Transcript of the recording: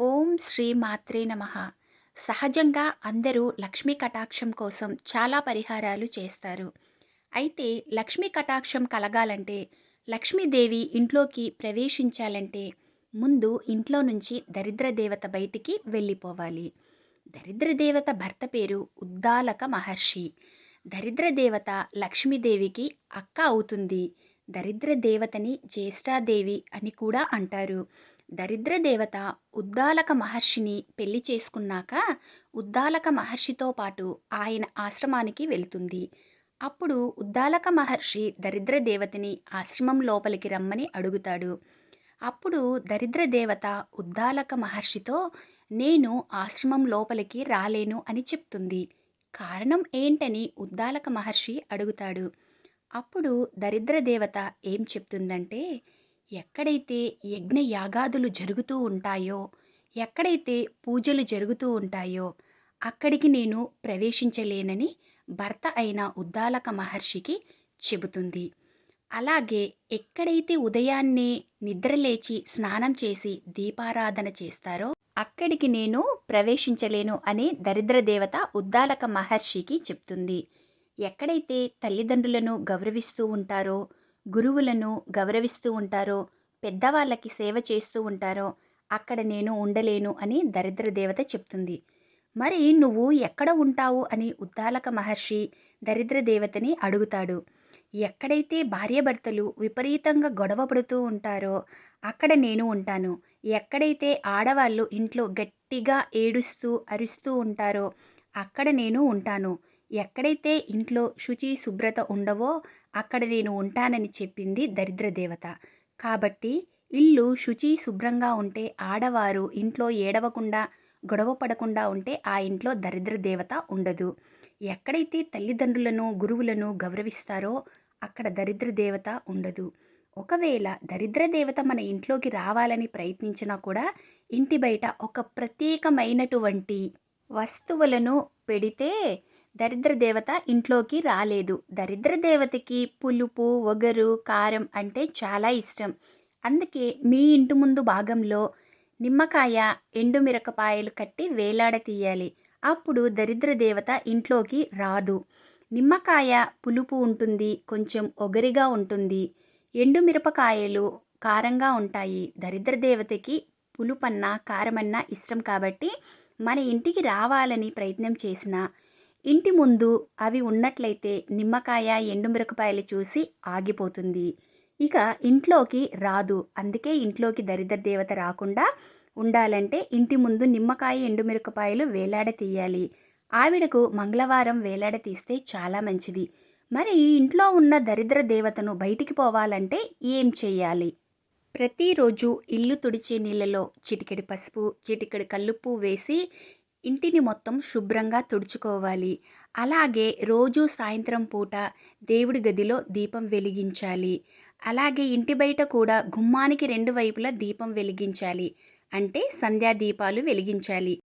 ఓం శ్రీ మాత్రే నమ. సహజంగా అందరూ లక్ష్మీ కటాక్షం కోసం చాలా పరిహారాలు చేస్తారు. అయితే లక్ష్మీ కటాక్షం కలగాలంటే లక్ష్మీదేవి ఇంట్లోకి ప్రవేశించాలంటే ముందు ఇంట్లో నుంచి దరిద్ర దేవత బయటికి వెళ్ళిపోవాలి. దరిద్ర దేవత భర్త పేరు ఉద్దాలక మహర్షి. దరిద్ర దేవత లక్ష్మీదేవికి అక్క అవుతుంది. దరిద్ర దేవతని జ్యేష్ఠాదేవి అని కూడా అంటారు. దరిద్ర దేవత ఉద్దాలక మహర్షిని పెళ్ళి చేసుకున్నాక ఉద్దాలక మహర్షితో పాటు ఆయన ఆశ్రమానికి వెళ్తుంది. అప్పుడు ఉద్దాలక మహర్షి దరిద్ర దేవతని ఆశ్రమం లోపలికి రమ్మని అడుగుతాడు. అప్పుడు దరిద్ర దేవత ఉద్దాలక మహర్షితో నేను ఆశ్రమం లోపలికి రాలేను అని చెప్తుంది. కారణం ఏంటని ఉద్దాలక మహర్షి అడుగుతాడు. అప్పుడు దరిద్ర దేవత ఏం చెప్తుందంటే ఎక్కడైతే యజ్ఞ యాగాదులు జరుగుతూ ఉంటాయో ఎక్కడైతే పూజలు జరుగుతూ ఉంటాయో అక్కడికి నేను ప్రవేశించలేనని భర్త అయిన ఉద్దాలక మహర్షికి చెబుతుంది. అలాగే ఎక్కడైతే ఉదయాన్నే నిద్రలేచి స్నానం చేసి దీపారాధన చేస్తారో అక్కడికి నేను ప్రవేశించలేను అని దరిద్ర దేవత ఉద్దాలక మహర్షికి చెప్తుంది. ఎక్కడైతే తల్లిదండ్రులను గౌరవిస్తూ ఉంటారో గురువులను గౌరవిస్తూ ఉంటారో పెద్దవాళ్ళకి సేవ చేస్తూ ఉంటారో అక్కడ నేను ఉండలేను అని దరిద్ర దేవత చెప్తుంది. మరి నువ్వు ఎక్కడ ఉంటావు అని ఉద్దాలక మహర్షి దరిద్ర దేవతని అడుగుతాడు. ఎక్కడైతే భార్యాభర్తలు విపరీతంగా గొడవ పడుతూ ఉంటారో అక్కడ నేను ఉంటాను. ఎక్కడైతే ఆడవాళ్ళు ఇంట్లో గట్టిగా ఏడుస్తూ అరుస్తూ ఉంటారో అక్కడ నేను ఉంటాను. ఎక్కడైతే ఇంట్లో శుచి శుభ్రత ఉండవో అక్కడ నేను ఉంటానని చెప్పింది దరిద్ర దేవత. కాబట్టి ఇల్లు శుచి శుభ్రంగా ఉంటే ఆడవారు ఇంట్లో ఏడవకుండా గొడవ పడకుండా ఉంటే ఆ ఇంట్లో దరిద్ర దేవత ఉండదు. ఎక్కడైతే తల్లిదండ్రులను గురువులను గౌరవిస్తారో అక్కడ దరిద్ర దేవత ఉండదు. ఒకవేళ దరిద్ర దేవత మన ఇంట్లోకి రావాలని ప్రయత్నించినా కూడా ఇంటి బయట ఒక ప్రత్యేకమైనటువంటి వస్తువులను పెడితే దరిద్ర దేవత ఇంట్లోకి రాలేదు. దరిద్ర దేవతకి పులుపు ఒగరు కారం అంటే చాలా ఇష్టం. అందుకే మీ ఇంటి ముందు భాగంలో నిమ్మకాయ ఎండుమిరపకాయలు కట్టి వేలాడ తీయాలి. అప్పుడు దరిద్ర దేవత ఇంట్లోకి రాదు. నిమ్మకాయ పులుపు ఉంటుంది కొంచెం ఒగరిగా ఉంటుంది. ఎండుమిరపకాయలు కారంగా ఉంటాయి. దరిద్ర దేవతకి పులుపన్నా కారమన్నా ఇష్టం కాబట్టి మన ఇంటికి రావాలని ప్రయత్నం చేసిన ఇంటి ముందు అవి ఉన్నట్లయితే నిమ్మకాయ ఎండుమిరపకాయలు చూసి ఆగిపోతుంది. ఇక ఇంట్లోకి రాదు. అందుకే ఇంట్లోకి దరిద్ర దేవత రాకుండా ఉండాలంటే ఇంటి ముందు నిమ్మకాయ ఎండుమిరపకాయలు వేలాడ తీయాలి. ఆవిడకు మంగళవారం వేలాడ తీస్తే చాలా మంచిది. మరి ఇంట్లో ఉన్న దరిద్ర దేవతను బయటికి పోవాలంటే ఏం చేయాలి? ప్రతిరోజు ఇల్లు తుడిచే నీళ్ళలో చిటికెడి పసుపు చిటికెడి కల్లుప్పు వేసి ఇంటిని మొత్తం శుభ్రంగా తుడుచుకోవాలి. అలాగే రోజు సాయంత్రం పూట దేవుడి గదిలో దీపం వెలిగించాలి. అలాగే ఇంటి బయట కూడా గుమ్మానికి రెండు వైపులా దీపం వెలిగించాలి. అంటే సంధ్యా దీపాలు వెలిగించాలి.